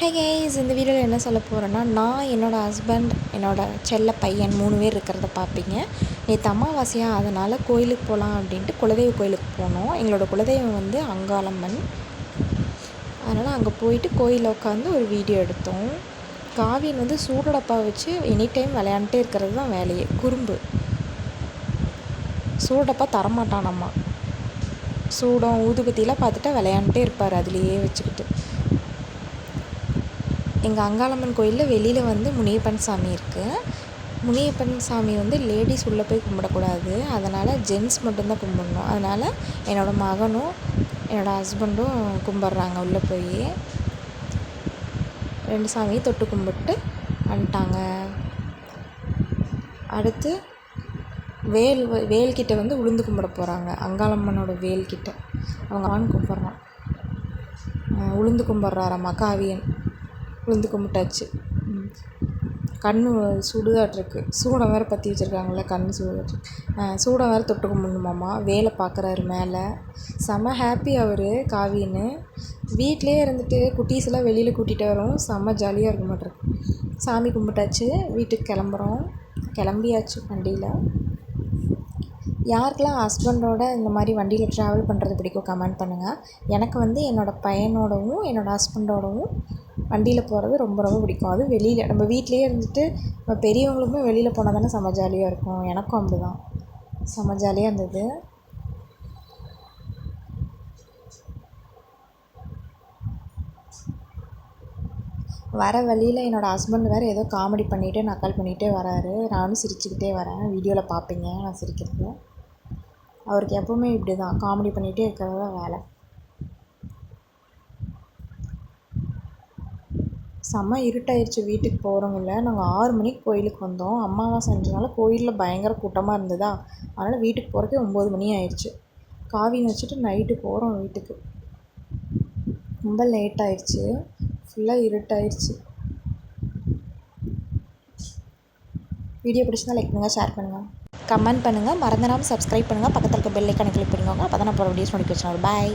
Case இந்த வீடியோவில் என்ன சொல்ல போகிறேன்னா நான் என்னோடய ஹஸ்பண்ட் என்னோடய செல்ல பையன் மூணு பேர் இருக்கிறத பார்ப்பீங்க நேற்று அமாவாசையாக அதனால் கோயிலுக்கு போகலாம் அப்படின்ட்டு குலதெய்வ கோயிலுக்கு போனோம். எங்களோட குலதெய்வம் வந்து அங்காளம்மன். அதனால் அங்கே போயிட்டு கோயிலில் உட்காந்து ஒரு வீடியோ எடுத்தோம். காவியன் வந்து சூடடப்பா வச்சு எனி டைம் விளையாண்டுட்டே இருக்கிறது தான் வேலையே குறும்பு. சூடப்பா தரமாட்டானாம்மா சூடம் ஊதுபத்திலாம் பார்த்துட்டா விளையாண்டுட்டே இருப்பார் அதுலேயே வச்சுக்கிட்டு. எங்கள் அங்காளம்மன் கோயிலில் வெளியில் வந்து முனியப்பன் சாமி இருக்குது முனியப்பன் சாமி வந்து லேடிஸ் உள்ளே போய் கும்பிடக்கூடாது. அதனால் ஜென்ஸ் மட்டும்தான் கும்பிடணும். அதனால் என்னோடய மகனும் என்னோடய ஹஸ்பண்டும் கும்பிட்றாங்க உள்ளே போய். ரெண்டு சாமியும் தொட்டு கும்பிட்டு வந்துட்டாங்க. அடுத்து வேல் வேல்கிட்ட வந்து உளுந்து கும்பிட போகிறாங்க அங்காளம்மனோட வேல்கிட்ட அவங்க ஆண் கும்பிட்றான். உளுந்து கும்பிட்றாராம்மா காவியன் உளுந்து கும்பிட்டாச்சு கண் சுடுதாட்டிருக்கு சூடம் வேறு பற்றி வச்சுருக்காங்கள கண் சுடுதாட்டிருக்கு சூடம் வேறு தொட்டு கும்பிடணுமாம்மா வேலை பார்க்குறாரு மேலே. செம ஹாப்பி அவர் காவின்னு. வீட்டிலே இருந்துட்டு குட்டீஸ்லாம் வெளியில் கூட்டிகிட்டு வரோம். செம்ம ஜாலியாக இருக்க மாட்டிருக்கு சாமி கும்பிட்டாச்சு. வீட்டுக்கு கிளம்புறோம். கிளம்பியாச்சு வண்டியில். யாருக்கெல்லாம் ஹஸ்பண்டோட இந்த மாதிரி வண்டியில் ட்ராவல் பண்ணுறது பிடிக்கும் கமெண்ட் பண்ணுங்கள் எனக்கு வந்து என்னோடய பையனோடவும் என்னோடய ஹஸ்பண்டோடவும் வண்டியில் போகிறது ரொம்ப ரொம்ப பிடிக்கும். அதுவும் வெளியில் நம்ம வீட்டிலேயே இருந்துட்டு நம்ம பெரியவங்களுமே வெளியில் போனால் தானே செம்ம ஜாலியாக இருக்கும். எனக்கும் அப்படி தான் செம்ம ஜாலியாக இருந்தது. வர வழியில் என்னோடய ஹஸ்பண்ட் வேறு ஏதோ காமெடி பண்ணிகிட்டே நக்கல் பண்ணிகிட்டே வராரு. நானும் சிரிச்சுக்கிட்டே வரேன். வீடியோவில் பார்ப்பீங்க நான் சிரிக்கிறது அவருக்கு எப்போவுமே இப்படி தான் காமெடி பண்ணிகிட்டே இருக்கிறது தான் வேலை. செம்ம இருட்டாயிருச்சு வீட்டுக்கு போகிறவங்கள நாங்கள் ஆறு மணிக்கு கோயிலுக்கு வந்தோம். அமாவாசைன்றனால கோயிலில் பயங்கர கூட்டமாக இருந்ததா? அதனால் வீட்டுக்கு போகிறக்கே ஒம்பது மணி ஆயிடுச்சு காவின்னு வச்சுட்டு நைட்டு போகிறோம் வீட்டுக்கு. ரொம்ப லேட் ஆயிடுச்சு ஃபுல்லாக இருட்டாயிடுச்சு வீடியோ பிடிச்சிருந்தா லைக் பண்ணுங்கள் ஷேர் பண்ணுங்கள் கமெண்ட் பண்ணுங்கள் மறந்துடாமல் சப்ஸ்கிரைப் பண்ணுங்கள் பக்கத்தில் இருக்க பெல் ஐக்கானை கிளிக் பண்ணிக்கோங்க. அப்போ தான் நான் போகிற வீடியோஸ் நோட்டிஃபிகேஷன் வரும். பாய்